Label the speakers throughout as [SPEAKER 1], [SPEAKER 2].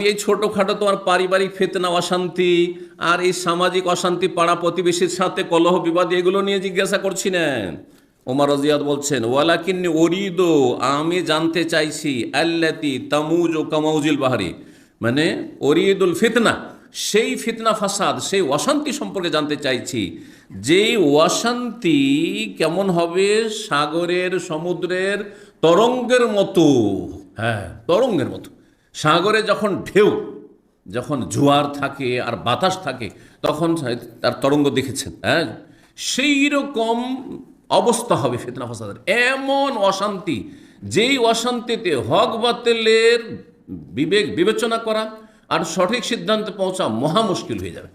[SPEAKER 1] আমি এই ছোটোখাটো তোমার পারিবারিক ফেতনা, অশান্তি আর এই সামাজিক অশান্তি, পাড়া প্রতিবেশীর সাথে কলহ বিবাদ, এগুলো নিয়ে জিজ্ঞাসা করছি না। ওমর রাজিয়াদ বলছেন, ওয়ালাকিন্নি ওরিদো আমি জানতে চাইছি, আল্লাতি তামুজ ও কামাউজিল বাহারি। মানে ওরিদুল ফিতনা, সেই ফিতনা ফাসাদ, সেই অশান্তি সম্পর্কে জানতে চাইছি। যে অশান্তি কেমন হবে? সাগরের, সমুদ্রের, তরঙ্গের মতো। হ্যাঁ তরঙ্গের মতো। সাগরে যখন ঢেউ, যখন জোয়ার থাকে আর বাতাস থাকে, তখন তার তরঙ্গ দেখেছেন হ্যাঁ? সেই রকম অবস্থা হবে ফিতনা ফাসাদের। এমন অশান্তি, যেই অশান্তিতে হক বাতিলের বিবেক বিবেচনা করা আর সঠিক সিদ্ধান্তে পৌঁছা মহা মুশকিল হয়ে যাবে।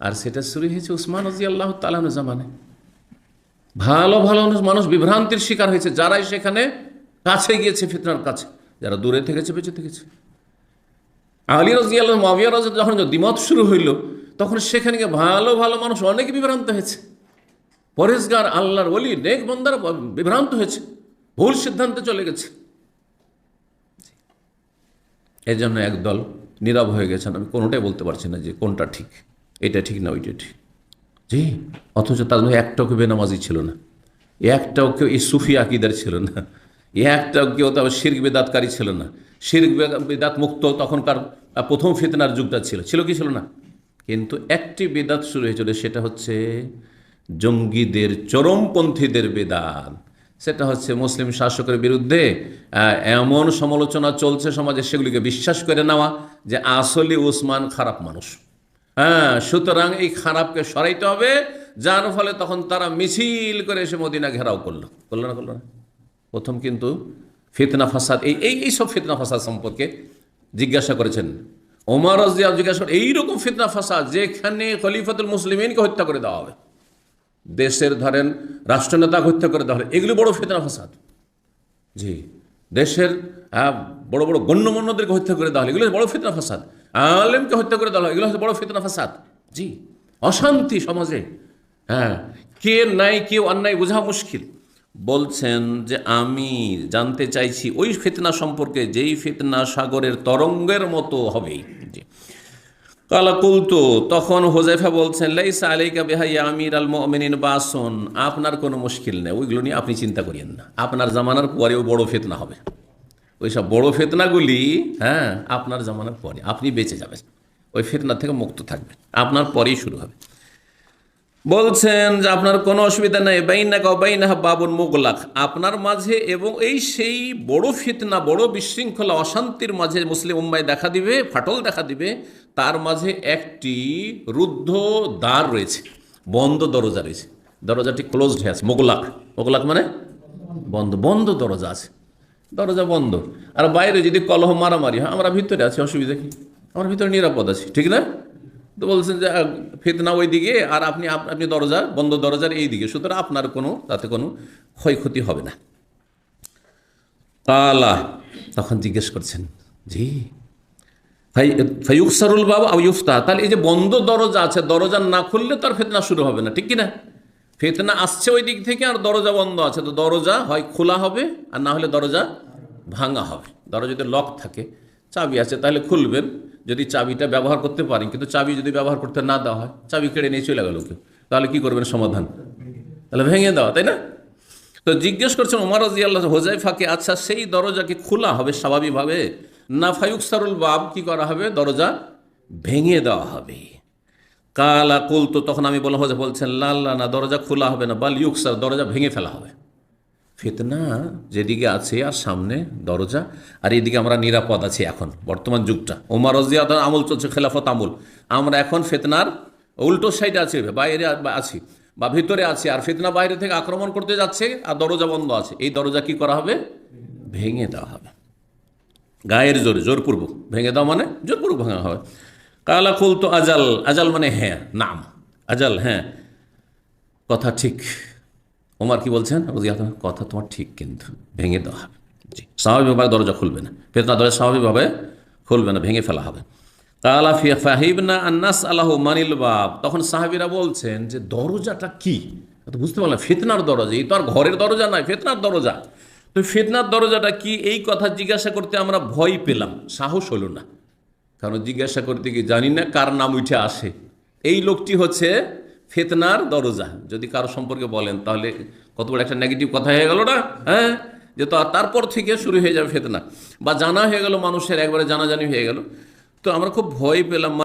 [SPEAKER 1] আর সেটা শুরু হয়েছে উসমান রাজি আল্লাহ তালানো জামানে ভালো ভালো মানুষ বিভ্রান্তির শিকার হয়েছে, যারাই সেখানে কাছে গিয়েছে ফিতনার কাছে। যারা দূরে থেকেছে, বেঁচে থেকেছে। আলী রাজি আল্লাহ মাবিয়া রাজা যখন দ্বিমত শুরু হইল, তখন সেখানে ভালো ভালো মানুষ অনেক বিভ্রান্ত হয়েছে। পরেশগার আল্লাহর ওলি, নেক বন্দার বিভ্রান্ত হয়েছে। ভুল সিদ্ধান্তে চলে গেছে। এই জন্য একদল নীরব হয়ে গেছেন। আমি কোনোটাই বলতে পারছি না যে কোনটা ঠিক, এটা ঠিক না ওইটা ঠিক। জি, অথচ তার একটাও কেউ বেনামাজি ছিল না? একটাও কেউ এই সুফি আকিদার ছিল না? একটাও কেউ তো শির্ক বেদাতকারী ছিল না। শির্ক বেদাত মুক্ত তখনকার প্রথম ফিতনার যুগটা ছিল। ছিল কি ছিল না? কিন্তু একটি বেদাত শুরু হয়েছিল, সেটা হচ্ছে জঙ্গিদের, চরমপন্থীদের বেদাত। সেটা হচ্ছে মুসলিম শাসকের বিরুদ্ধে এমন সমালোচনা চলছে সমাজে, সেগুলিকে বিশ্বাস করে নেওয়া যে আসলে উসমান খারাপ মানুষ। হ্যাঁ সুতরাং এই খারাপকে সরাইতে হবে, যার ফলে তখন তারা মিছিল করে এসে মদিনা ঘেরাও করল। করল না করল না? প্রথম কিন্তু ফিতনা ফাসাদ, এই এই এইসব ফিতনা ফাসাদ সম্পর্কে জিজ্ঞাসা করেছেন। ওমর রাজিয়া জিজ্ঞাসা এইরকম ফিতনা ফাসাদ যেখানে খলিফাতুল মুসলিমিনকে হত্যা করে দেওয়া হবে, দেশের ধরেন রাষ্ট্রনেতা হত্যা করে দেওয়া হবে, এগুলি বড় ফিতনা ফাসাদ। জি, দেশের বড় বড় গণ্যমান্যদেরকে হত্যা করে দেওয়া হলো এগুলো বড় ফিতনা ফাসাদ। আলেমকে হত্যা করে দেওয়া হলো এগুলো হচ্ছে বড় ফিতনা ফাসাদ। জি, অশান্তি সমাজে। হ্যাঁ কে নাই কেউ অন্যায় বোঝা মুশকিল। বলছেন যে আমি জানতে চাইছি ওই ফিতনা সম্পর্কে, যেই ফিতনা সাগরের তরঙ্গের মতো হবেই জি। কালা কুলতু, তখন হোজাইফা বলছেন, লাইসা আলাইকা বেহাইয়া আমির আল মমিনিন বাসন। আপনার কোনো মুশকিল নেই, ওইগুলো নিয়ে আপনি চিন্তা করিয়েন না। আপনার জামানার পরেও বড় ফেতনা হবে। ওই সব বড় ফেতনাগুলি হ্যাঁ আপনার জামানার পরে আপনি বেঁচে যাবেন। ওই ফেতনা থেকে মুক্ত থাকবেন। আপনার পরেই শুরু হবে। বলছেন যে আপনার কোনো অসুবিধা নেই বাইনা কা বাইনা বাবুন মোগলাক। আপনার মাঝে এবং এই সেই বড় ফিতনা, বড় বিশৃঙ্খলা, অশান্তির মাঝে মুসলিম উম্মায় দেখা দিবে, ফাটল দেখা দিবে, তার মাঝে একটি রুদ্ধ দ্বার রয়েছে, বন্ধ দরজা রয়েছে। দরজাটি ক্লোজড হয়ে আছে, মোগলাক। মোগলাক মানে বন্ধ বন্ধ দরজা আছে। দরজা বন্ধ। আর বাইরে যদি কলহ মারামারি হয়, আমরা ভিতরে আছি, অসুবিধা কি? আমার ভিতরে নিরাপদ আছি, ঠিক না? তো বলছেন যে ফিতনা ওই দিকে আর আপনি আপনি দরজা, বন্ধ দরজার এই দিকে সুতরাং আপনার কোনো, তাতে কোনো ক্ষয়ক্ষতি হবে না। কালা তখন জিজ্ঞেস করছেন, জি ভাই ফাইউকসারুল বাবা ইউফতা? তাহলে এই যে বন্ধ দরজা আছে, দরজা না খুললে তো আর ফেতনা শুরু হবে না, ঠিক কিনা? ফেতনা আসছে ওই দিক থেকে আর দরজা বন্ধ আছে, তো দরজা হয় খোলা হবে আর না হলে দরজা ভাঙা হবে। দরজা যদি লক থাকে চাবি আছে, তাহলে খুলবেন। যদি চাবিটা ব্যবহার করতে পারেন, কিন্তু চাবি যদি ব্যবহার করতে না দেওয়া হয়, চাবি কেড়ে নিয়ে চলে গেল কেউ তাহলে কি করবেন? সমাধান। তাহলে ভেঙে দেওয়া, তাই না? তো জিজ্ঞেস করছেন ওমর রাজি আল্লাহ হোজাইফাকে আচ্ছা সেই দরজাকে খোলা হবে স্বাভাবিকভাবে না ফায়ুকসারুল বাব কি করা হবে? দরজা ভেঙে দেওয়া হবে। কালা কুল তো তখন আমি বলা হোজা বলছেন লাল্লা না, দরজা খোলা হবে না। বাল ইউকসার, দরজা ভেঙে ফেলা হবে। ফিতনা যেদিকে আছে আর সামনে দরজা, আর এদিকে আমরা নিরাপদ আছি এখন, বর্তমান যুগটা। ওমর রাজিয়াদ আমল চলছে খেলাফত আমল। আমরা এখন ফেতনার উল্টো সাইডে আছি, বাইরে আছি, বা ভিতরে আছে, আর ফিতনা বাইরে থেকে আক্রমণ করতে যাচ্ছে আর দরজা বন্ধ আছে। এই দরজা কি করা হবে? ভেঙে দেওয়া হবে। গায়ের জোরে, জোরপূর্বক। ভেঙে দেওয়া মানে জোরপূর্বক ভাঙা হবে। কালা কুল তো আজাল আজাল মানে হ্যাঁ নাম। আজাল হ্যাঁ। কথা ঠিক। ওমার কি বলছেন? কথা তোমার ঠিক কিন্তু, ভেঙে দেওয়া হবে। জি, স্বাভাবিকভাবে দরজা খুলবে না। ফেতনা দরজা স্বাভাবিকভাবে খুলবে না, ভেঙে ফেলা হবে। আন্নাস আল্লাহ তখন সাহাবিরা বলছেন যে, দরজাটা কি? বুঝতে পারলাম, ফেতনার দরজা। এই তো আর ঘরের দরজা নয়, ফেতনার দরজা। তো ফেতনার দরজাটা কি? এই কথা জিজ্ঞাসা করতে আমরা ভয় পেলাম, সাহস হলো না। কারণ জিজ্ঞাসা করতে গিয়ে জানি না কার নাম উঠে আসে। এই লোকটি হচ্ছে ফেতনার দরজা। যদি কারও সম্পর্কে বলেন, তাহলে কত বড় একটা নেগেটিভ কথা হয়ে গেল না? হ্যাঁ? যে তো তারপর থেকে শুরু হয়ে যাবে ফেতনা। বা জানা হয়ে গেল মানুষের, একবারে জানাজানি হয়ে গেল। তো আমরা খুব ভয় পেলাম